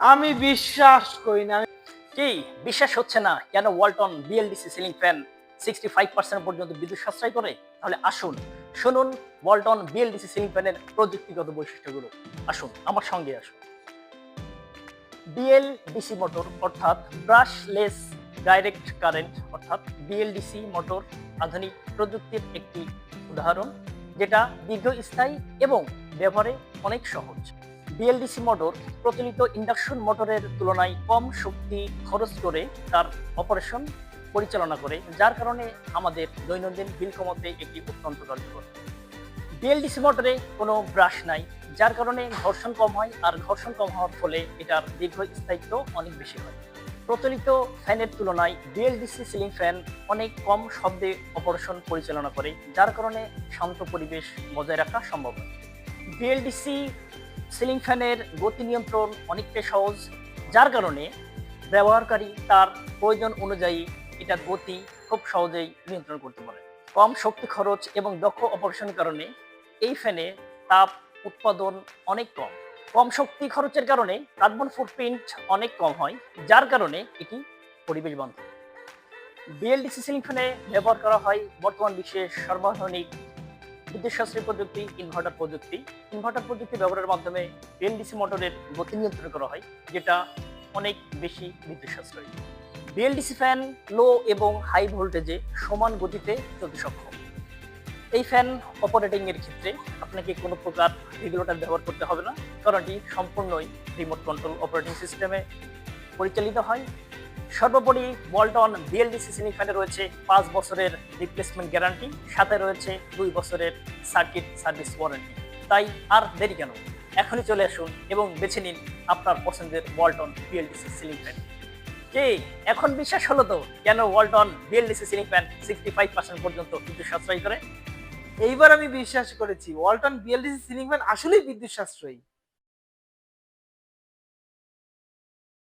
আমি বিশ্বাস করি না। কি? বিশ্বাস হচ্ছে না? কেন Walton BLDC ceiling fan sixty five percent পর্যন্ত বিদ্যুৎ সাশ্রয় করে? তাহলে আসুন, শুনুন ওয়ালটন বিএলডিসি সিলিং ফ্যানের প্রযুক্তিগত বৈশিষ্ট্যগুলো। আসুন, আমার সঙ্গে আসুন। বিএলডিসি মোটর, অর্থাৎ ব্রাশলেস ডাইরেক্ট কারেন্ট, অর্থাৎ বিএলডিসি মোটর আধুনিক প্রযুক্তির একটি উদাহরণ, যেটা দীর্ঘস্থায়ী এবং ব্যবহারে অনেক সহজ। বিএলডিসি মোটর প্রচলিত ইন্ডাকশন মোটরের তুলনায় কম শক্তি খরচ করে তার অপারেশন পরিচালনা করে, যার কারণে আমাদের দৈনন্দিন বিল কমাতে একটি অত্যন্ত কার্যকর। বিএলডিসি মোটরে কোনো ব্রাশ নাই, যার কারণে ঘর্ষণ কম হয়, আর ঘর্ষণ কম হওয়ার ফলে এটার দীর্ঘস্থায়িত্ব অনেক বেশি হয়। প্রচলিত ফ্যানের তুলনায় বিএলডিসি সিলিং ফ্যান অনেক কম শব্দে অপারেশন পরিচালনা করে, যার কারণে শান্ত পরিবেশ বজায় রাখা সম্ভব হয়। বিএলডিসি সিলিং ফ্যানের গতি নিয়ন্ত্রণ অনেকটাই সহজ, যার কারণে ব্যবহারকারী তার প্রয়োজন অনুযায়ী এটার গতি খুব সহজেই নিয়ন্ত্রণ করতে পারে। কম শক্তি খরচ এবং দক্ষ অপারেশনের কারণে এই ফ্যানে তাপ উৎপাদন অনেক কম। কম শক্তি খরচের কারণে কার্বন ফুটপ্রিন্ট অনেক কম হয়, যার কারণে এটি পরিবেশ বান্ধব বিএলডিসি সিলিং ফ্যানে ব্যবহার করা হয় বর্তমান বিশ্বের সর্বাধুনিক বিদ্যুৎ সাশ্রয়ী প্রযুক্তি ইনভার্টার প্রযুক্তি। ইনভার্টার প্রযুক্তি ব্যবহারের মাধ্যমে বিএলডিসি মোটরের গতি নিয়ন্ত্রণ করা হয়, যেটা অনেক বেশি বিদ্যুৎ বিএলডিসি ফ্যান লো এবং হাই ভোল্টেজে সমান গতিতে চলতে সক্ষম। এই ফ্যান অপারেটিং এর ক্ষেত্রে আপনাকে কোনো প্রকার রেগুলেটর ব্যবহার করতে হবে না। কারণ এটি সম্পূর্ণই রিমোট কন্ট্রোল অপারেটিং সিস্টেমে পরিচালিত হয়। সর্বোপরি বল্টন বিএলডিসি সিলিং ফ্যানে রয়েছে পাঁচ বছরের রিপ্লেসমেন্ট গ্যারান্টি সাথে রয়েছে দুই বছরের সার্কিট সার্ভিস ওয়ারেন্টি তাই আর দেরি কেন? এখনই চলে আসুন এবং বেছে নিন আপনার পছন্দের ওয়ালটন বিএলডিসি সিলিং ফ্যান কে? এখন বিশ্বাস হলো তো কেন Walton BLDC ceiling fan sixty five percent পর্যন্ত বিদ্যুৎ সাশ্রয় করে? এইবার আমি বিশ্বাস করেছি ওয়ালটন বিএলডিসি সিলিং ফ্যান আসলেই বিদ্যুৎ সাশ্রয়ী।